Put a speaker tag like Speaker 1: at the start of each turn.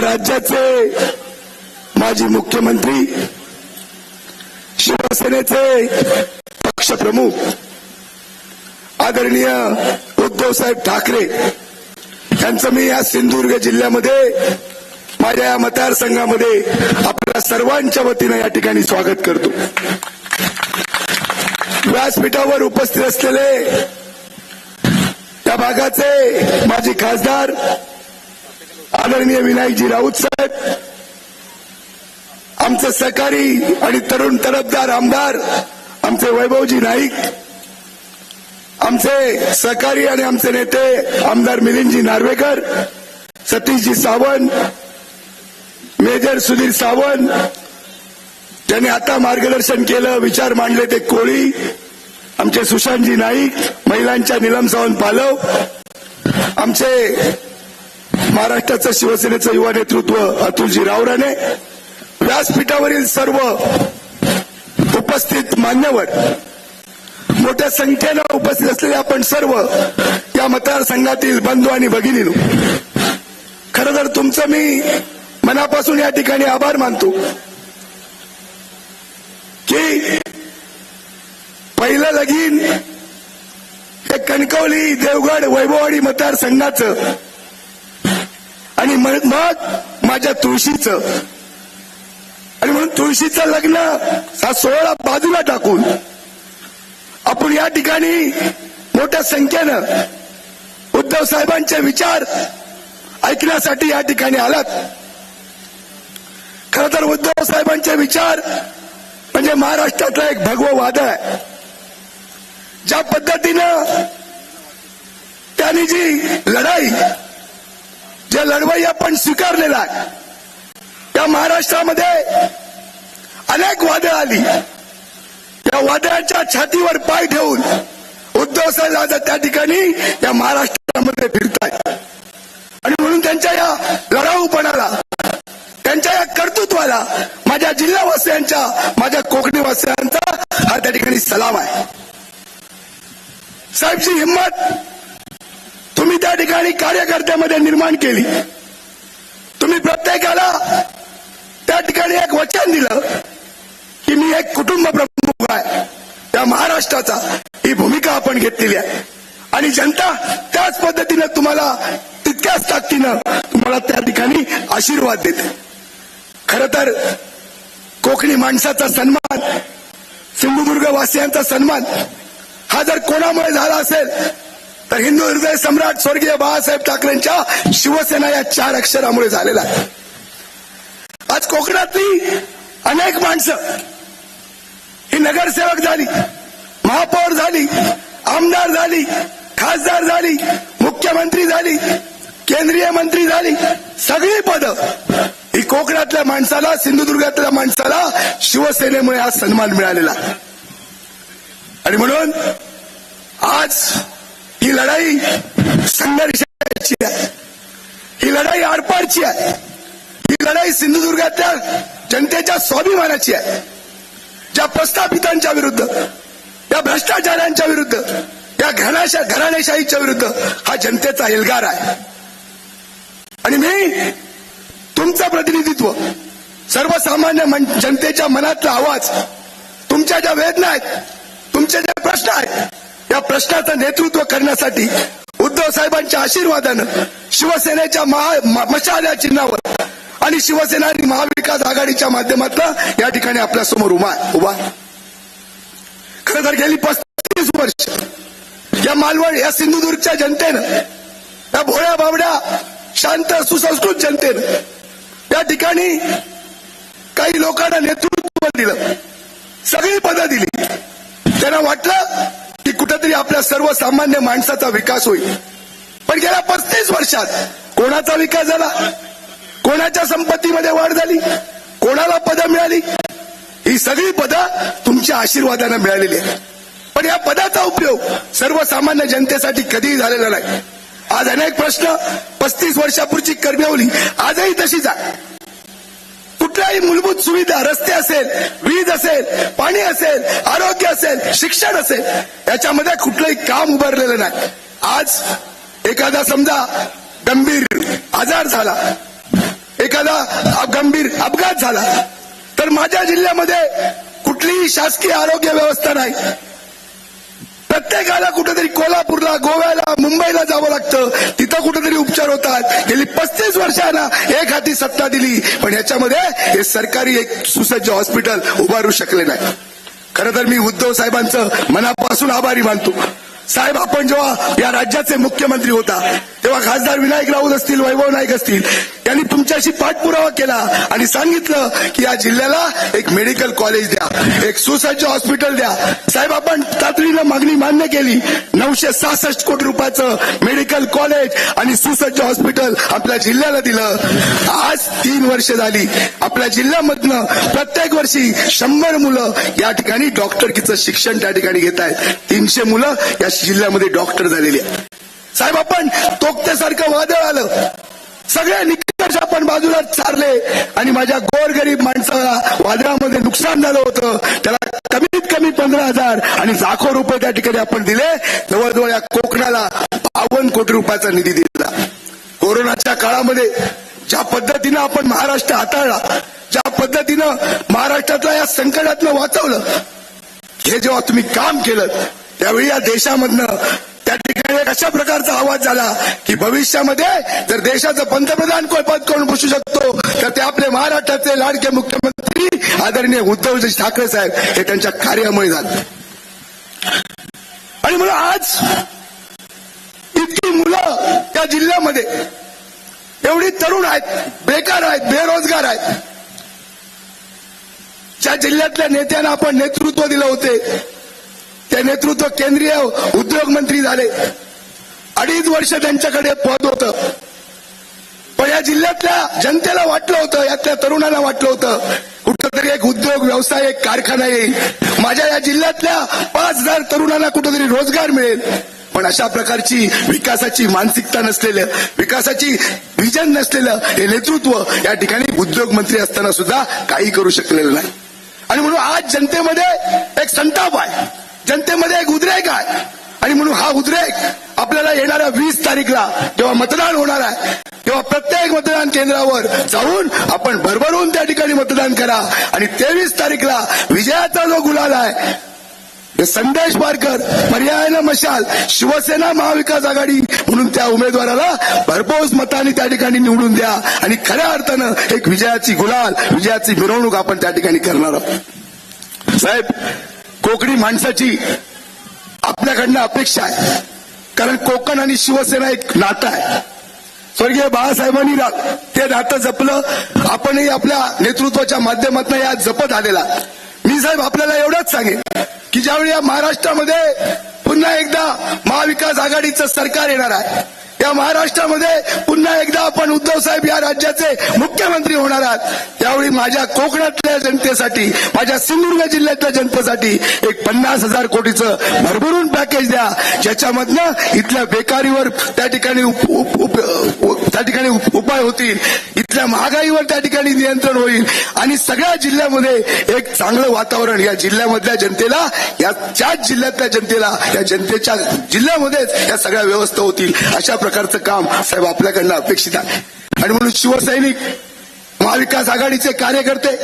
Speaker 1: राज्याचे माजी मुख्यमंत्री शिवसेनेचे पक्षप्रमुख आदरणीय उद्धवसाहेब ठाकरे यांचं मी या सिंधुदुर्ग जिल्ह्यामध्ये माझ्या या मतदारसंघामध्ये आपल्या सर्वांच्या वतीनं या ठिकाणी स्वागत करतो. व्यासपीठावर उपस्थित असलेले त्या भागाचे माजी खासदार आदरणीय विनायकजी राऊत साहेब आमचे सहकारी आणि तरुण तरफदार आमदार आमचे वैभवजी नाईक आमचे सहकारी आणि आमचे नेते आमदार मिलिंदजी नार्वेकर सतीशजी सावंत मेजर सुधीर सावंत त्यांनी आता मार्गदर्शन केलं विचार मांडले ते कोळी आमचे सुशांतजी नाईक महिलांच्या निलम सावंत पालव आमचे महाराष्ट्राचं शिवसेनेचं युवा नेतृत्व अतुलजी रावराने व्यासपीठावरील सर्व उपस्थित मान्यवर मोठ्या संख्येनं उपस्थित असलेले आपण सर्व या मतदारसंघातील बंधू आणि भगिनीनो खरं तर तुमचं मी मनापासून या ठिकाणी आभार मानतो की पहिलं लगीन हे कणकवली देवगड वैभववाडी मतदारसंघाचं आणि मग माझ्या तुळशीचं. आणि म्हणून तुळशीचं लग्न हा सोहळा बाजूला टाकून आपण या ठिकाणी मोठ्या संख्येनं उद्धव साहेबांचे विचार ऐकण्यासाठी या ठिकाणी आलात. खर तर उद्धव साहेबांचे विचार म्हणजे महाराष्ट्रातला एक भगव वादळ आहे. ज्या पद्धतीनं त्यांनी जी लढाई जे लढवई आपण स्वीकारलेला आहे त्या महाराष्ट्रामध्ये अनेक वादळ आली. त्या वादळाच्या छातीवर पाय ठेवून उद्धव साहेब त्या ठिकाणी या महाराष्ट्रामध्ये फिरतायत. आणि म्हणून त्यांच्या या लढाऊपणाला त्यांच्या या कर्तृत्वाला माझ्या जिल्हावासियांच्या माझ्या कोकणीवासियांचा हा त्या ठिकाणी सलाम आहे. साहेबची हिंमत त्या ठिकाणी कार्यकर्त्यामध्ये निर्माण केली. तुम्ही प्रत्येकाला त्या ठिकाणी एक वचन दिलं की मी एक कुटुंब प्रमुख आहे. त्या महाराष्ट्राचा ही भूमिका आपण घेतलेली आहे. आणि जनता त्याच पद्धतीनं तुम्हाला तितक्याच ताकदीनं तुम्हाला त्या ठिकाणी आशीर्वाद देते. खर तर कोकणी माणसाचा सन्मान सिंधुदुर्ग वासियांचा सन्मान हा जर कोणामुळे झाला असेल तर हिंदू हृदय सम्राट स्वर्गीय बाळासाहेब ठाकरेंच्या शिवसेना या चार अक्षरामुळे झालेला आहे. आज कोकणातली अनेक माणसं ही नगरसेवक झाली महापौर झाली आमदार झाली खासदार झाली मुख्यमंत्री झाली केंद्रीय मंत्री झाली सगळी पद ही कोकणातल्या माणसाला सिंधुदुर्गातल्या माणसाला शिवसेनेमुळे हा सन्मान मिळालेला आणि म्हणून आज ही लढाई संघर्षाची आहे. ही लढाई आरपारची आहे. ही लढाई सिंधुदुर्गातल्या जनतेच्या स्वाभिमानाची आहे. ज्या प्रस्थापितांच्या विरुद्ध या भ्रष्टाचारांच्या विरुद्ध या घराशा घराणेशाहीच्या विरुद्ध हा जनतेचा एल्गार आहे. आणि मी तुमचं प्रतिनिधित्व सर्वसामान्य मन- जनतेच्या मनातला आवाज तुमच्या ज्या वेदना आहेत तुमचे जे प्रश्न आहेत या प्रश्नाचं नेतृत्व करण्यासाठी उद्धव साहेबांच्या आशीर्वादानं शिवसेनेच्या महा मशाल या चिन्हावर आणि शिवसेना आणि महाविकास आघाडीच्या माध्यमातून या ठिकाणी आपल्यासमोर उभा उभा. खरं तर गेली पस्तीस वर्ष या मालवण या सिंधुदुर्गच्या जनतेनं या भोळ्या बावड्या शांत सुसंस्कृत जनतेनं या ठिकाणी काही लोकांना नेतृत्व दिलं सगळी पदं दिली. त्यांना वाटलं आपल्या सर्वसामान्य माणसाचा विकास होईल. पण गेल्या पस्तीस वर्षात कोणाचा विकास झाला? कोणाच्या संपत्तीमध्ये वाढ झाली? कोणाला पदं मिळाली? ही सगळी पदं तुमच्या आशीर्वादानं मिळालेली आहे पण या पदाचा उपयोग सर्वसामान्य जनतेसाठी कधीही झालेला नाही. आज अनेक प्रश्न पस्तीस वर्षापूर्वी करमिवली आजही तशीच आहे कुठल्याही मूलभूत सुविधा रस्ते असेल वीज असेल पाणी असेल आरोग्य असेल शिक्षण असेल याच्यामध्ये कुठलंही काम उभारलेलं नाही. आज एखादा समजा गंभीर आजार झाला एखादा गंभीर अपघात झाला तर माझ्या जिल्ह्यामध्ये कुठलीही शासकीय आरोग्य व्यवस्था नाही. प्रत्येकाला कुठेतरी कोल्हापूरला गोव्याला मुंबईला जावं लागतं. तिथं कुठेतरी उपचार होतात. गेली पस्तीस वर्षांना एक हाती सत्ता दिली. पण याच्यामध्ये हे सरकारी एक सुसज्ज हॉस्पिटल उभारू शकले नाही. खरं तर मी उद्धव साहेबांचं मनापासून आभारी मानतो. साहेब आपण जेव्हा या राज्याचे मुख्यमंत्री होता तेव्हा खासदार विनायक राऊत असतील वैभव नाईक असतील यांनी तुमच्याशी पाठपुरावा केला आणि सांगितलं की या जिल्ह्याला एक मेडिकल कॉलेज द्या एक सुसज्ज हॉस्पिटल द्या. साहेब आपण तातडीनं मागणी मान्य केली. नऊशे सहासष्ट कोटी रुपयाचं मेडिकल कॉलेज आणि सुसज्ज हॉस्पिटल आपल्या जिल्ह्याला दिलं. आज तीन वर्ष झाली. आपल्या जिल्ह्यामधनं प्रत्येक वर्षी शंभर मुलं या ठिकाणी डॉक्टरकीचं शिक्षण त्या ठिकाणी घेत आहेत. तीनशे मुलं या जिल्ह्यामध्ये डॉक्टर झालेली आहेत. साहेब आपण तोक्त्यासारखं वादळ आलं. सगळ्या निकष आपण बाजूला चारले आणि माझ्या गोरगरीब माणसाला वादळामध्ये नुकसान झालं होतं. त्याला कमीत कमी पंधरा हजार आणि लाखो रुपये त्या ठिकाणी आपण दिले. जवळजवळ या कोकणाला बावन्न कोटी रुपयाचा निधी दिला कोरोनाच्या काळामध्ये ज्या पद्धतीनं आपण महाराष्ट्र हाताळला ज्या पद्धतीनं महाराष्ट्रातला या संकटातनं वाचवलं हे जेव्हा तुम्ही काम केलं त्यावेळी या देशामधनं त्या ठिकाणी अशा प्रकारचा आवाज झाला की भविष्यामध्ये जर देशाचं पंतप्रधान कोण पद करून बसू शकतो तर ते आपले महाराष्ट्राचे लाडके मुख्यमंत्री आदरणीय उद्धवजी ठाकरे साहेब हे त्यांच्या कार्यामुळे झालं. आणि म्हणून आज इतकी मुलं त्या जिल्ह्यामध्ये एवढी तरुण आहेत बेकार आहेत बेरोजगार आहेत. ज्या जिल्ह्यातल्या नेत्यांना आपण नेतृत्व दिलं होते ते नेतृत्व केंद्रीय उद्योग मंत्री झाले. अडीच वर्ष त्यांच्याकडे पद होतं. पण या जिल्ह्यातल्या जनतेला वाटलं होतं यातल्या तरुणांना वाटलं होतं कुठंतरी एक उद्योग व्यवसाय एक कारखाना येईल. माझ्या या जिल्ह्यातल्या पाच हजार तरुणांना कुठंतरी रोजगार मिळेल. पण अशा प्रकारची विकासाची मानसिकता नसलेलं विकासाची विजन नसलेलं हे नेतृत्व या ठिकाणी उद्योग मंत्री असताना सुद्धा काही करू शकलेलं नाही. आणि म्हणून आज जनतेमध्ये एक संताप आहे. जनतेमध्ये एक उद्रेक आहे. आणि म्हणून हा उद्रेक आपल्याला येणाऱ्या वीस तारीखला जेव्हा मतदान होणार आहे तेव्हा प्रत्येक मतदान केंद्रावर जाऊन आपण भरभरून त्या ठिकाणी मतदान करा. आणि तेवीस तारीखला विजयाचा जो गुलाल आहे संदेश बारकर पर्यायानं मशाल शिवसेना महाविकास आघाडी. म्हणून त्या उमेदवाराला भरपोस मताने त्या ठिकाणी निवडून द्या. आणि खऱ्या अर्थानं एक विजयाची गुलाल विजयाची मिरवणूक आपण त्या ठिकाणी करणार आहोत. साहेब कोकणी माणसाची आपल्याकडनं अपेक्षा आहे. कारण कोकण आणि शिवसेना एक नातं आहे. स्वर्गीय बाळासाहेबांनी ते नातं जपलं. आपणही आपल्या नेतृत्वाच्या माध्यमातून या जपत आलेला. मी साहेब आपल्याला एवढंच सांगेन. की ज्यावेळी या महाराष्ट्रामध्ये पुन्हा एकदा महाविकास आघाडीचं सरकार येणार आहे या महाराष्ट्रामध्ये पुन्हा एकदा आपण उद्धव साहेब या राज्याचे मुख्यमंत्री होणार आहात त्यावेळी माझ्या कोकणातल्या जनतेसाठी माझ्या सिंधुदुर्ग जिल्ह्यातल्या जनतेसाठी एक पन्नास हजार कोटीचं भरभरून पॅकेज द्या ज्याच्यामधनं इथल्या बेकारीवर त्या ठिकाणी त्या ठिकाणी उपाय होतील. इथल्या महागाईवर त्या ठिकाणी नियंत्रण होईल. आणि सगळ्या जिल्ह्यामध्ये एक चांगलं वातावरण या जिल्ह्यामधल्या जनतेला या त्याच जिल्ह्यातल्या जनतेला या जनतेच्या जिल्ह्यामध्येच या सगळ्या व्यवस्था होतील. अशा प्रकारचं काम साहेब आपल्याकडनं अपेक्षित आहे. आणि म्हणून शिवसैनिक महाविकास आघाडीचे कार्यकर्ते